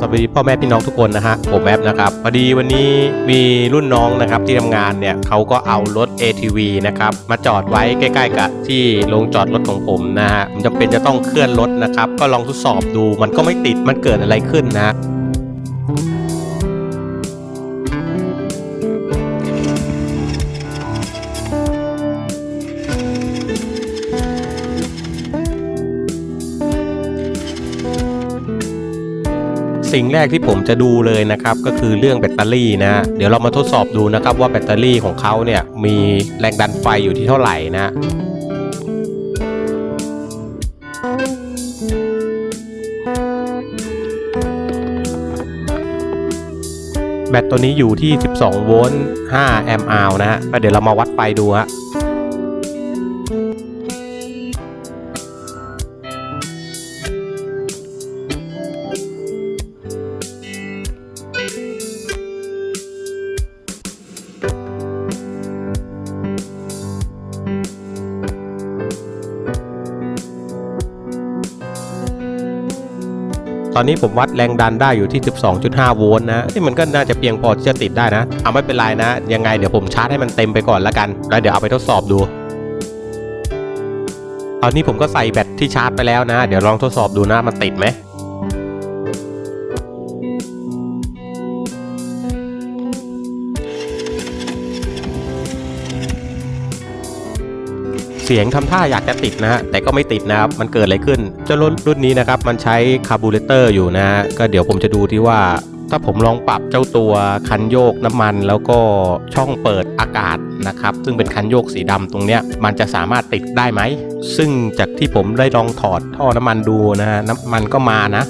สวัสดีพ่อแม่พี่น้องทุกคนนะฮะผมแอปนะครับพอดีวันนี้มีรุ่นน้องนะครับที่ทำงานเนี่ยเขาก็เอารถ ATV นะครับมาจอดไว้ใกล้ ๆ กับที่โรงจอดรถของผมนะฮะมันจำเป็นจะต้องเคลื่อนรถนะครับก็ลองทดสอบดูมันก็ไม่ติดมันเกิดอะไรขึ้นนะ สิ่งแรกที่ผมจะดูเลยนะครับก็คือเรื่องแบตเตอรี่นะ เดี๋ยวเรามาทดสอบดูนะครับว่าแบตเตอรี่ของเขาเนี่ยมีแรงดันไฟอยู่ที่เท่าไหร่นะแบตตัวนี้อยู่ที่ 12 โวลต์ 5 แอมป์อาวนะฮะเดี๋ยวเรามาวัดไฟดูฮะ ตอนนี้ผมวัดแรงดันได้อยู่ที่ 12.5 โวลต์นะที่มันก็น่าจะเพียงพอที่จะติดได้นะเอาไม่เป็นไรนะ ยังไงเดี๋ยวผมชาร์จให้มันเต็มไปก่อนแล้วกัน แล้วเดี๋ยวเอาไปทดสอบดูตอนนี้ผมก็ใส่แบตที่ชาร์จไปแล้วนะ เดี๋ยวลองทดสอบดูนะมันติดไหม เสียงทำท่าอยากจะติดนะฮะแต่ก็ไม่ติดนะครับมันเกิดอะไรขึ้นเจ้ารถรุ่นนี้นะครับมันใช้คาร์บูเรเตอร์อยู่นะฮะก็เดี๋ยวผมจะดูที่ว่าถ้าผมลองปรับเจ้าตัวคันโยกน้ำมัน แล้วก็ช่องเปิดอากาศนะครับซึ่งเป็นคันโยกสีดำตรงเนี้ยมันจะสามารถติดได้ไหมซึ่งจากที่ผมได้ลองถอดท่อน้ำมันดูนะฮะน้ำมันก็มานะ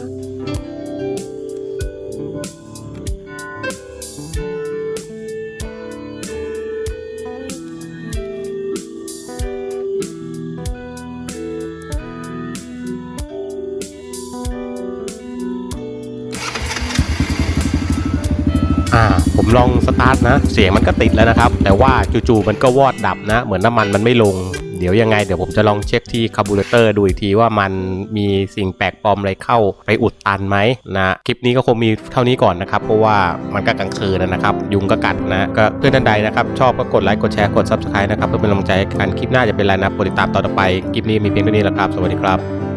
อ่าผมลองสตาร์ทนะเสียงมันก็ติดแล้วนะครับ แต่ว่าจู่ๆมันก็วอดดับนะ เหมือนน้ำมันมันไม่ลง เดี๋ยวยังไงเดี๋ยวผมจะลองเช็คที่คาร์บูเรเตอร์ดูอีกทีว่ามันมีสิ่งแปลกปลอมอะไรเข้าไปอุดตันไหมนะคลิปนี้ก็คงมีเท่านี้ก่อนนะครับ เพราะว่ามันก็กลางคืนนะครับ ยุงก็กัดนะก็เพื่อนท่านใดนะครับ ชอบก็กดไลค์กดแชร์กด subscribe นะครับเพื่อเป็นกำลังใจให้กันคลิปหน้าจะเป็นอะไรนะโปรดติดตามตอนต่อไปคลิปนี้มีเพียงเท่านี้แหละครับ สวัสดีครับ